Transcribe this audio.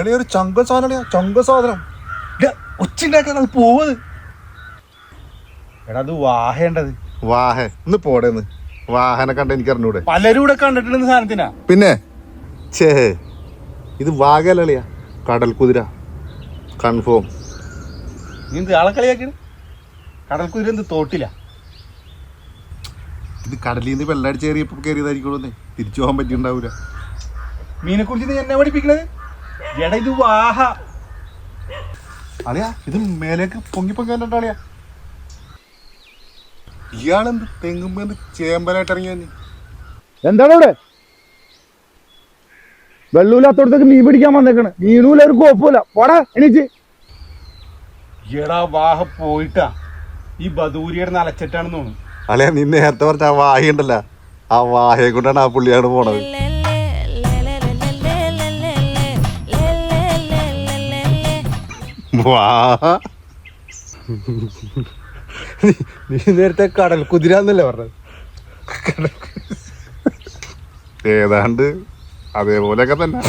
ഒരു ചങ്ക സാധനം ചങ്ക സാധനം. ഒച്ചുണ്ടാക്കാൻ അത്. പോവത് എടാ അത് വാഹേണ്ടത് വാഹ ഒന്ന് പോടേന്ന് വാഹനെ കണ്ട എനിക്ക് അറിഞ്ഞൂടെ? പലരും ഇവിടെ കണ്ടിട്ടുണ്ട് സാധനത്തിനാ. പിന്നെ? ചേ ഇത് വാഗലളിയ കടൽ കുതിര. കൺഫേം. എന്ത് ആളെ കളിയാക്കിയത് കടൽ കുതിര എന്ത് തോട്ടില്ല ഇത് കടലിൽ നിന്ന് വെള്ളടിച്ച് കയറിയപ്പോ കയറിയതായിരിക്കുള്ളൂ തിരിച്ചു പോകാൻ പറ്റിണ്ടാവൂല മീനെ കുറിച്ച് എന്നെ പഠിപ്പിക്കണത്? എടാ ഇത് വാഹ. അളിയാ ഇത് മേലേക്ക് പൊങ്ങി പൊങ്ങി വന്നിട്ട് അളിയാ. ഇയാളെന്ത് തെങ്ങുമ്പോ ചേമ്പലായിട്ട് ഇറങ്ങി വന്നി എന്താണ് ഇവിടെ വെള്ളൂലാത്തോടത്തേക്ക് മീൻ പിടിക്കാൻ വന്നേക്കണ്. മീനൂല ഒരു കോപ്പൂല പോടാ എണീച്ച് എടാ വാഹ പോയിട്ടാ. ഈ ബദൂരിയുടെ നലച്ചിട്ടാണെന്ന് തോന്നുന്നു. അളിയാ നീ നേരത്തെ പറഞ്ഞ ആ വാഹ ഉണ്ടല്ല. ആ വാഹയെ കൊണ്ടാണ് ആ പുള്ളിയാണ് പോണത്. നീ നേരത്തെ കടൽ കുതിര എന്നല്ലേ പറഞ്ഞത് ഏതാണ്ട് അതേപോലെയൊക്കെ തന്നെ.